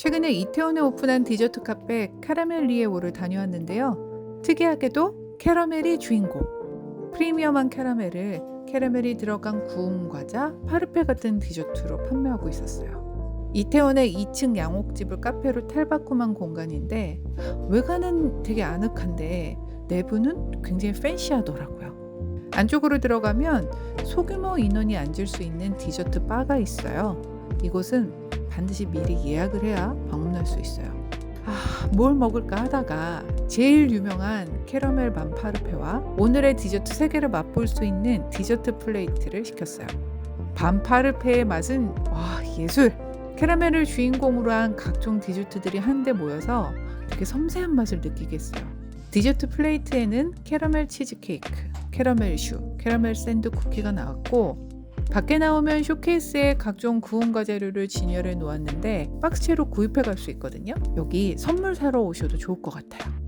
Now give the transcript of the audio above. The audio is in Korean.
최근에 이태원에 오픈한 디저트 카페 카라멜리에오를 다녀왔는데요. 특이하게도 캐러멜이 주인공. 프리미엄한 캐러멜을 캐러멜이 들어간 구운 과자, 파르페 같은 디저트로 판매하고 있었어요. 이태원의 2층 양옥집을 카페로 탈바꿈한 공간인데 외관은 되게 아늑한데 내부는 굉장히 팬시하더라고요. 안쪽으로 들어가면 소규모 인원이 앉을 수 있는 디저트 바가 있어요. 이곳은 반드시 미리 예약을 해야 방문할 수 있어요. 아, 뭘 먹을까 하다가 제일 유명한 캐러멜 반파르페와 오늘의 디저트 세 개를 맛볼 수 있는 디저트 플레이트를 시켰어요. 반파르페의 맛은 와 예술! 캐러멜을 주인공으로 한 각종 디저트들이 한데 모여서 되게 섬세한 맛을 느끼게 했어요. 디저트 플레이트에는 캐러멜 치즈케이크, 캐러멜 슈, 캐러멜 샌드 쿠키가 나왔고 밖에 나오면 쇼케이스에 각종 구운 과자류를 진열해 놓았는데 박스채로 구입해 갈 수 있거든요. 여기 선물 사러 오셔도 좋을 것 같아요.